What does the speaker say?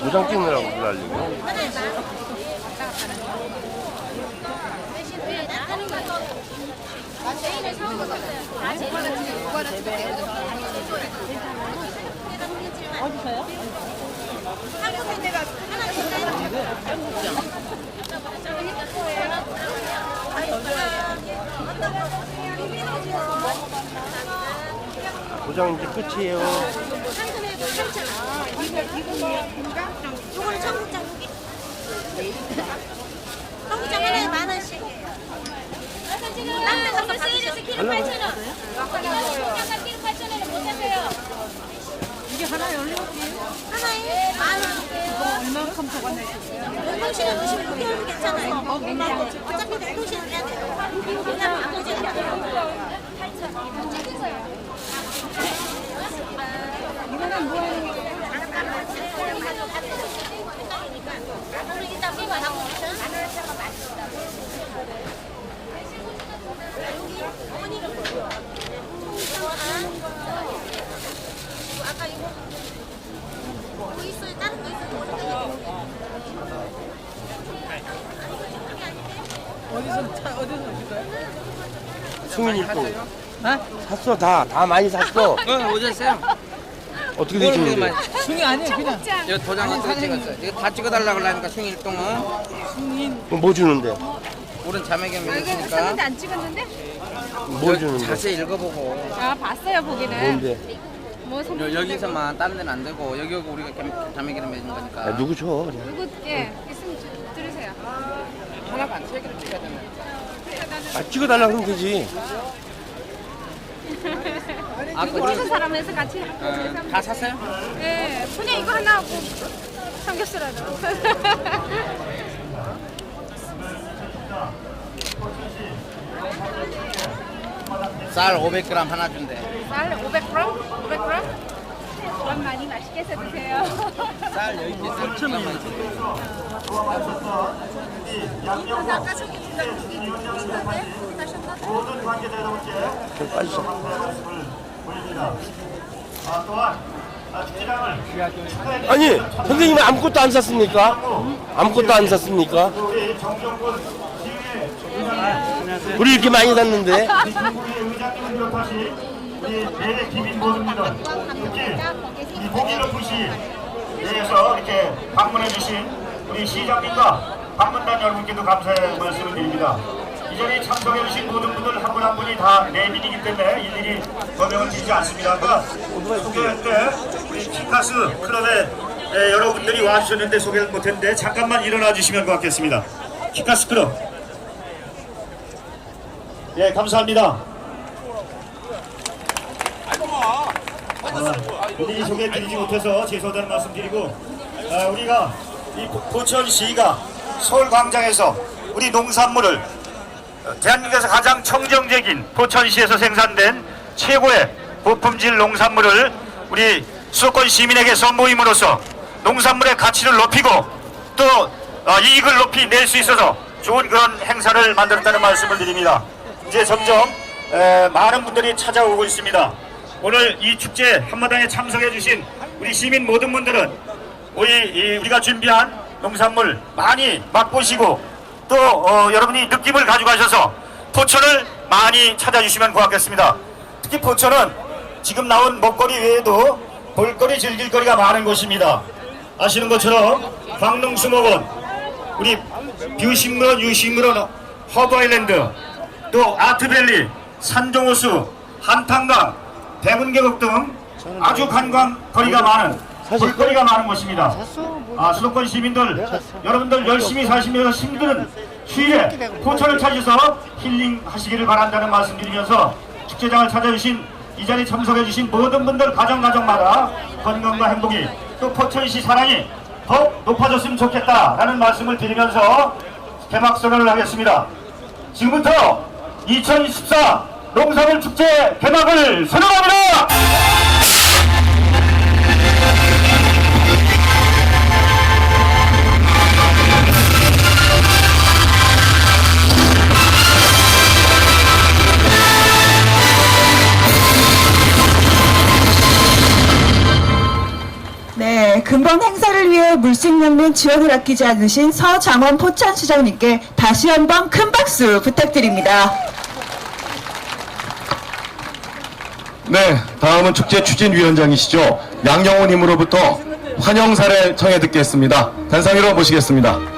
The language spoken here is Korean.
도장 찍느라고 줄까요? 도장 이제 끝이에요. 한금에도 3천 원. 이거 이거 이거는 청국장 두 개. 청국장 하나에 만 원씩이에요. 딴데 가서 세일해서 키로 8천 원. 청국장 키로 8천 원에 못 사세요. 이게 하나에 얼마지? 하나에 만 원. 얼마큼 더 건네주세요? 냉동실에 넣으시면 6개월 괜찮아요. 어차피 냉동실에 해야 돼요. 그냥 바꾸지 않아요. 이거는 뭐 하는 거예요? 승인 일동. 아? 샀어, 다. 다 많이 샀어. 어, 오셨어요? 어떻게 되시는데? 숭이 아니에요 그냥 이거 도장 어떻게 찍었어요? 이거 다 찍어달라고 그러니까 숭이 일동은 숭인 뭐 주는데? 오른 자매겸 아, 이거 있으니까 샀는데 안 찍었는데? 뭐 주는데? 자세히 읽어보고 아 봤어요 보기는. 뭔데? 뭐 선... 여, 여기서만 다른 데는 안 되고 여기 오고 우리가 겸- 자매겸 맺은 거니까 야, 누구 줘? 그래. 누구 예 있으면 주- 들으세요. 하나가 안세 개를 찍어야 되는 아, 찍어달라고 하면 되지. 아, 누구 그걸- 찍은 사람에서 같이 어, 다 샀어요? 예 그냥 이거 하나 하고 삼겹살 하나. 쌀 500g 하나 준대 쌀 500g? 500g? 그럼 많이 맛있게 해서 드세요. 쌀 여기 있는데 쌀 7천원만 있어 아까 저기? 하셨나? 좀 빠지 자. 아니, 선생님은 아무것도 안 샀습니까? 아무것도 안 샀습니까? 우리 이렇게 많이 샀는데. 의장님을 비롯하신 우리 내래 기민 모습니다. 특히 이 보기높으시 에서 이렇게 방문해 주신 우리 시장님과 방문단 여러분께도 감사의 말씀을 드립니다. 이 자리에 참석해 주신 모든 분들 한 분 한 분이 다 내빈이기 때문에 일일이 거명을 드리지 않습니다. 아까 소개할 때 우리 키카스 클럽에 에, 여러분들이 와주셨는데 소개를 못했는데 잠깐만 일어나 주시면 고맙겠습니다. 키카스 클럽 예, 감사합니다. 본인이 소개해드리지 못해서 죄송하다는 말씀 드리고 아, 우리가 이 보- 포천시가 서울광장에서 우리 농산물을 어, 대한민국에서 가장 청정적인 포천시에서 생산된 최고의 고품질 농산물을 우리 수도권 시민에게 선보임으로써 농산물의 가치를 높이고 또 어, 이익을 높이 낼 수 있어서 좋은 그런 행사를 만들었다는 말씀을 드립니다. 이제 점점 에, 많은 분들이 찾아오고 있습니다. 오늘 이 축제 한마당에 참석해 주신 우리 시민 모든 분들은 우리 이, 우리가 준비한 농산물 많이 맛보시고 또 어, 여러분이 느낌을 가져가셔서 포천을 많이 찾아주시면 고맙겠습니다. 특히 포천은 지금 나온 먹거리 외에도 볼거리 즐길거리가 많은 곳입니다. 아시는 것처럼 광릉수목원 우리 뷰식물원 유식물원 허브아일랜드 또 아트밸리 산종호수 한탄강 대문계곡 등 아주 관광거리가 많은 볼거리가 많은 곳입니다. 아, 수도권 시민들 여러분들 열심히 사시면서 힘든 휴일에 포천을 찾으셔서 힐링하시기를 바란다는 말씀드리면서 축제장을 찾아주신 이 자리에 참석해주신 모든 분들 가정가정마다 건강과 행복이 또 포천시 사랑이 더욱 높아졌으면 좋겠다라는 말씀을 드리면서 개막 선언을 하겠습니다. 지금부터 2014 농산물 축제 개막을 선언합니다. 근본 행사를 위해 물색연맹 지원을 아끼지 않으신 서장원 포천시장님께 다시 한번 큰 박수 부탁드립니다. 네, 다음은 축제 추진위원장이시죠. 양영호님으로부터 환영사를 청해 듣겠습니다. 단상 위로 모시겠습니다.